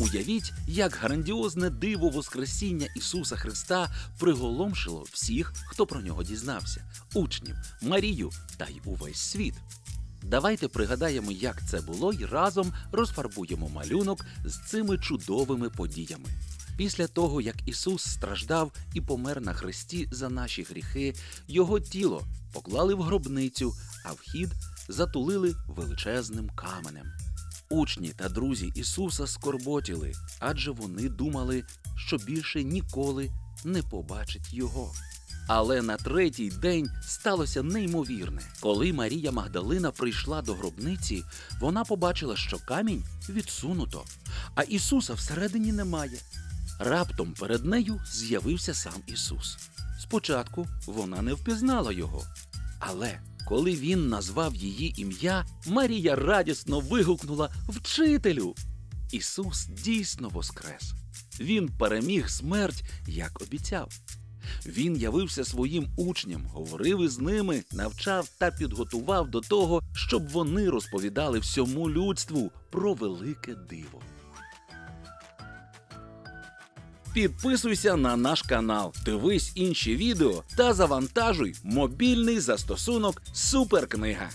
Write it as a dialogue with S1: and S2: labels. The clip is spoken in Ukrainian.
S1: Уявіть, як грандіозне диво Воскресіння Ісуса Христа приголомшило всіх, хто про нього дізнався, учнів, Марію та й увесь світ. Давайте пригадаємо, як це було, і разом розфарбуємо малюнок з цими чудовими подіями. Після того, як Ісус страждав і помер на хресті за наші гріхи, його тіло поклали в гробницю, а вхід затулили величезним каменем. Учні та друзі Ісуса скорботіли, адже вони думали, що більше ніколи не побачать Його. Але на третій день сталося неймовірне. Коли Марія Магдалина прийшла до гробниці, вона побачила, що камінь відсунуто, а Ісуса всередині немає. Раптом перед нею з'явився сам Ісус. Спочатку вона не впізнала його. Але коли він назвав її ім'я, Марія радісно вигукнула Вчителю! Ісус дійсно воскрес. Він переміг смерть, як обіцяв. Він явився своїм учням, говорив із ними, навчав та підготував до того, щоб вони розповідали всьому людству про велике диво. Підписуйся на наш канал, дивись інші відео та завантажуй мобільний застосунок Суперкнига.